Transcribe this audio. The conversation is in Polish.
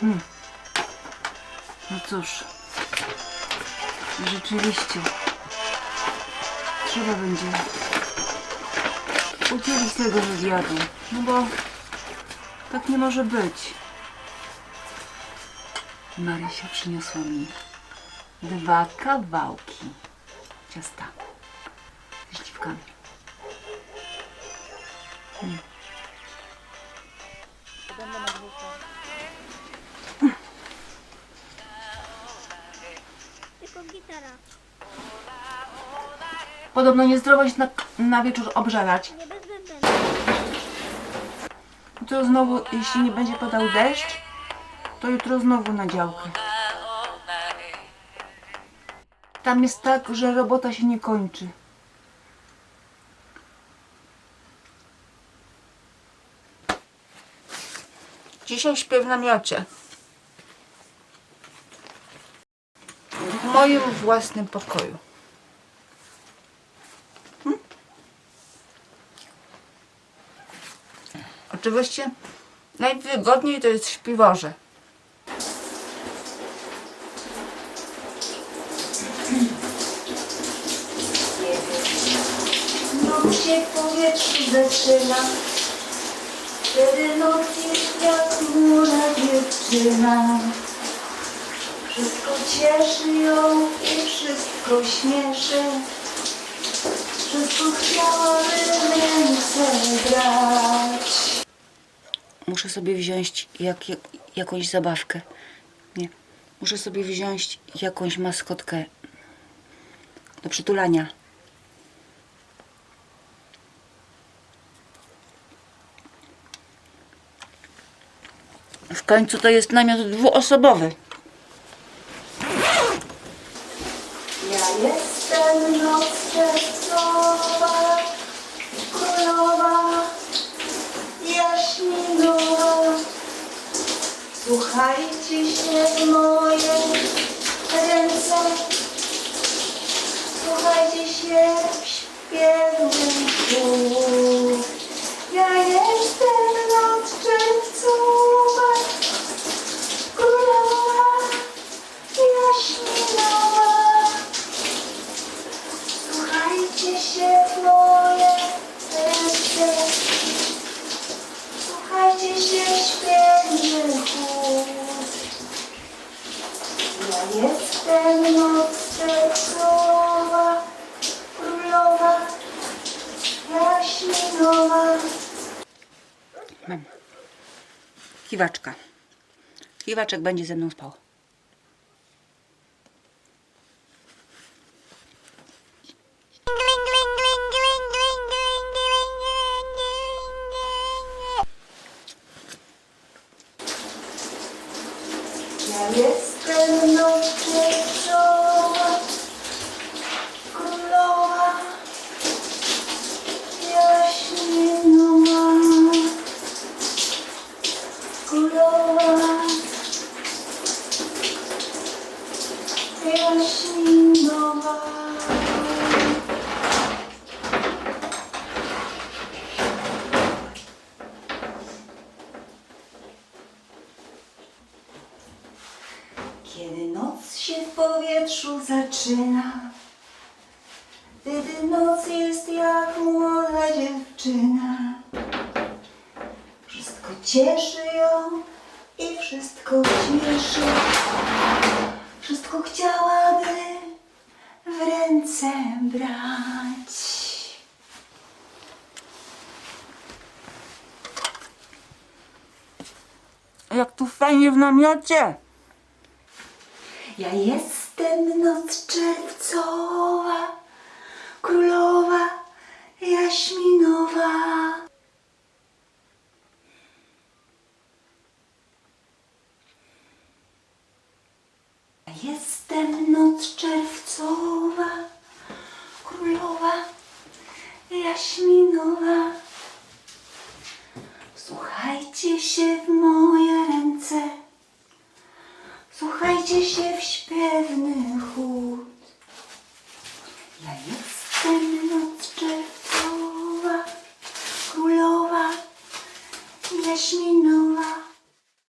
Hmm. No cóż, rzeczywiście trzeba będzie udzielić tego wywiadu, no bo tak nie może być. Marysia przyniosła mi dwa kawałki ciasta ze śliwkami. Tylko gitara. Podobno niezdrowo jest na, na wieczór obżerać. Nie bez bębena. Jutro znowu, jeśli nie będzie padał deszcz, to jutro znowu na działkę. Tam jest tak, że robota się nie kończy. Dzisiaj śpię w namiocie. W moim własnym pokoju. Oczywiście najwygodniej to jest w śpiworze. Noc się w powietrzu zaczyna Wtedy noc jest jak młoda dziewczyna Wszystko cieszy ją i wszystko śmieszy Wszystko chciałaby ręce Muszę sobie wziąć jak, jak, jakąś zabawkę. Nie. Muszę sobie wziąć jakąś maskotkę do przytulania. W końcu to jest namiot dwuosobowy. Ja jestem noc czerwcowa Królowa jaśminowa. Słuchajcie się moje ręce. Słuchajcie się Słuchajcie się chór Ja jestem noc sercowa Królowa jaśminowa Mam. Kiwaczka. Kiwaczek będzie ze mną spał. Jestem noc czerwcowa, królowa jaśminowa, królowa jaśminowa. Kiedy noc się w powietrzu zaczyna, wtedy noc jest jak młoda dziewczyna. Wszystko cieszy ją i wszystko śmieszy. Wszystko chciałaby w ręce brać. Jak tu fajnie w namiocie! Ja jestem noc czerwcowa, królowa jaśminowa. Ja jestem noc czerwcowa, królowa jaśminowa. Słuchajcie się w moje ręce. Słuchajcie się